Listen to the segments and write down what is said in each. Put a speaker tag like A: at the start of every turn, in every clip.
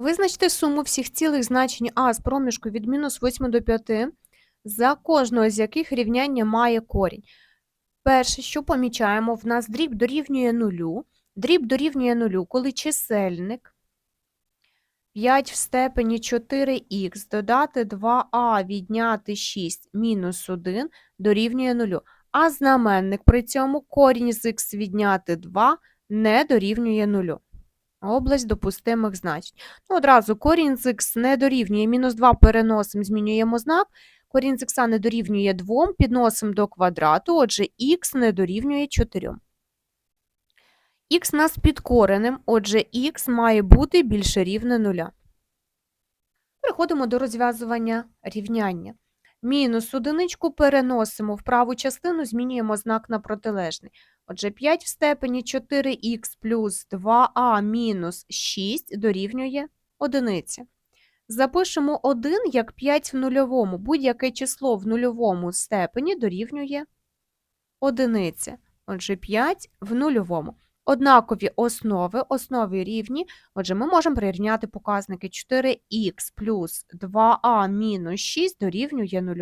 A: Визначте суму всіх цілих значень а з проміжку від мінус 8 до 5, за кожного з яких рівняння має корінь. Перше, що помічаємо, в нас дріб дорівнює нулю. Дріб дорівнює нулю, коли чисельник 5 в степені 4х додати 2а відняти 6 мінус 1 дорівнює нулю. А знаменник при цьому корінь з х відняти 2 не дорівнює нулю. Область допустимих значень. Ну, одразу корінь з х не дорівнює, мінус 2 переносимо, змінюємо знак. Корінь з х не дорівнює 2, підносимо до квадрату, отже, х не дорівнює 4. Х нас під коренем, отже, х має бути більше рівне 0. Переходимо до розв'язування рівняння. Мінус одиничку переносимо в праву частину, змінюємо знак на протилежний. Отже, 5 в степені 4х плюс 2а мінус 6 дорівнює 1. Запишемо 1 як 5 в нульовому. Будь-яке число в нульовому степені дорівнює 1. Отже, 5 в нульовому. Однакові основи, основи рівні. Отже, ми можемо прирівняти показники 4х плюс 2а мінус 6 дорівнює 0.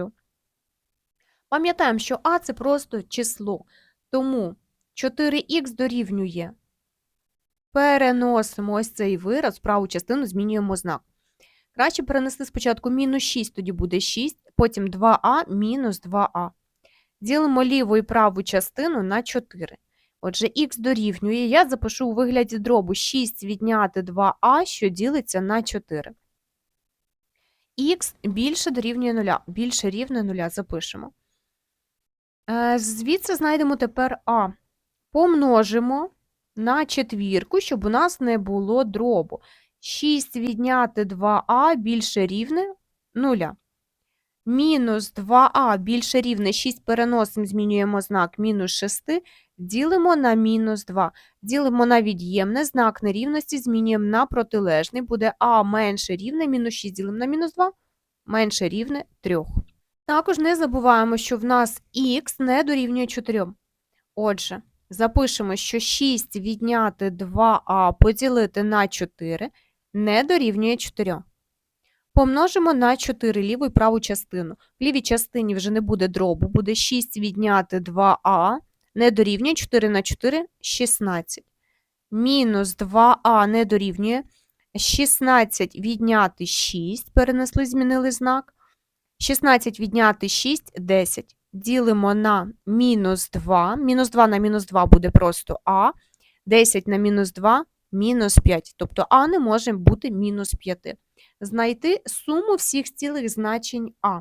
A: Пам'ятаємо, що а це просто число. Тому 4х дорівнює. Переносимо ось цей вираз, в праву частину змінюємо знак. Краще перенести спочатку мінус 6, тоді буде 6, потім 2а мінус 2а. Ділимо ліву і праву частину на 4. Отже, х дорівнює, я запишу у вигляді дробу 6 відняти 2а, що ділиться на 4. Х більше дорівнює 0, більше рівне 0 запишемо. Е, Звідси знайдемо тепер а. Помножимо на четвірку, щоб у нас не було дробу. 6 відняти 2а більше рівне 0. Мінус 2а більше рівне 6 переносимо, змінюємо знак мінус 6, ділимо на мінус 2. Ділимо на від'ємне, знак нерівності змінюємо на протилежний, буде а менше рівне, мінус 6 ділимо на мінус 2, менше рівне 3. Також не забуваємо, що в нас х не дорівнює 4. Отже, запишемо, що 6 відняти 2а поділити на 4 не дорівнює 4. Помножимо на 4 ліву і праву частину. В лівій частині вже не буде дробу, буде 6 відняти 2а, не дорівнює 4 на 4 – 16. Мінус 2а не дорівнює 16 відняти 6, перенесли, змінили знак. 16 відняти 6 – 10. Ділимо на мінус 2. Мінус 2 на мінус 2 буде просто а. 10 на мінус 2 – мінус 5. Тобто а не може бути мінус 5 знайти суму всіх цілих значень А.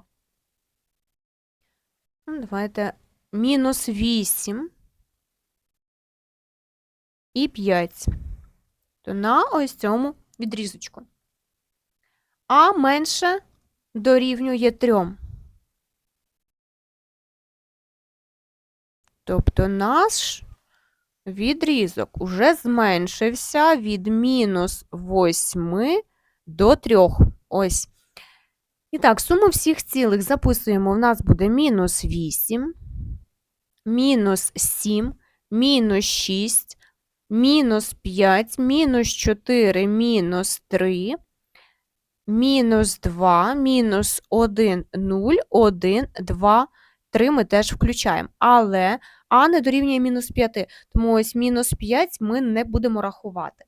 A: Ну, Давайте мінус 8 і 5. То на ось цьому відрізочку. А менше дорівнює 3. Тобто наш відрізок уже зменшився від мінус 8 до 3. Ось. І так, суму всіх цілих записуємо. У нас буде мінус 8, мінус 7, мінус 6, мінус 5, мінус 4, мінус 3, мінус 2, мінус 1, 0, 1, 2, 3 ми теж включаємо. Але А не дорівнює мінус 5, тому ось мінус 5 ми не будемо рахувати.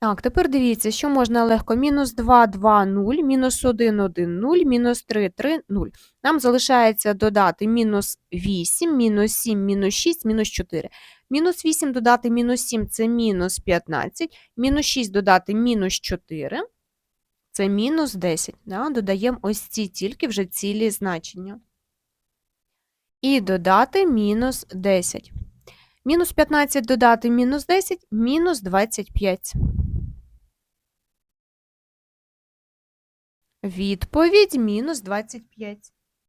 A: Так, тепер дивіться, що можна легко. Мінус 2, 2, 0, мінус 1, 1, 0, мінус 3, 3, 0. Нам залишається додати мінус 8, мінус 7, мінус 6, мінус 4. Мінус 8 додати мінус 7 – це мінус 15. Мінус 6 додати мінус 4 – це мінус 10. Да? Додаємо ось ці тільки вже цілі значення. І додати мінус 10. Мінус 15 додати мінус 10 – мінус 25. Відповідь мінус 25.